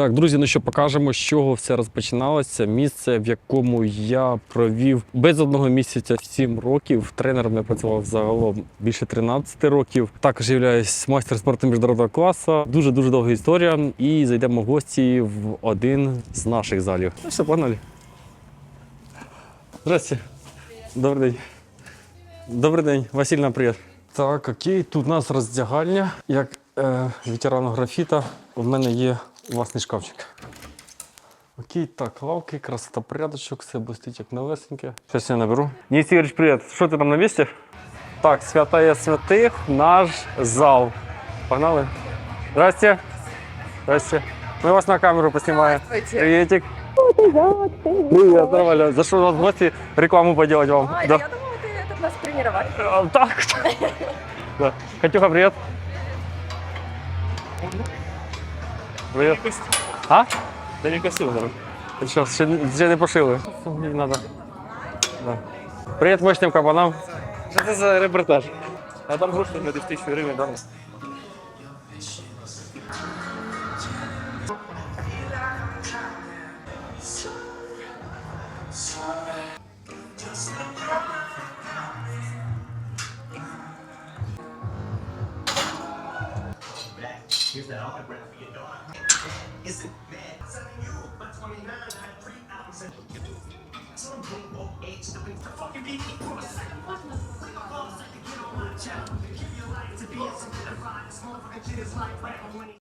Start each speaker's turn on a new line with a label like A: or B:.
A: Так, друзі, ну що покажемо, з чого все розпочиналося. Місце, в якому я провів без одного місяця 7 років. Тренером я працював загалом більше 13 років. Також являюсь майстер спорту міжнародного класу. Дуже дуже довга історія. І зайдемо в гості в один з наших залів. Ну все, погнали. Здравствуйте. Добрий день. Добрий день, Васильна, привіт. Так, окей, тут у нас роздягальня. Як е, ветерану графіта, в мене є власний шкафчик. Окей, так, лавки, красота, порядочок, все блистить як новесеньке. Зараз я наберу. Денис Ігорович, привіт. Що ти там на місці? Так, святая святих, наш зал. Погнали? Здрасте. Здрасте. Мы вас на камеру поснимаем. Приветик.
B: Привет,
A: нормально. Зашел вас в гости рекламу поделать вам. А, Да. я
B: думала, ты это нас тренировать.
A: А, Так. Да. Катюха, привет. Ви... А?
C: Та не костюм зараз.
A: Ти що, ще, ще не пошили? Мені Надо. Да. Привіт мощним кабанам. Що це за репортаж?
C: А там гроші на 1000 гривень дам.
D: Black. Here's that autograph you know. Is it mad? selling you, by 29, I had three albums and some J-O-H, the fucking beat me a second. What the fuck? Balls like to get on my channel. Give your life to be a simple ride. This motherfucking shit is like rap.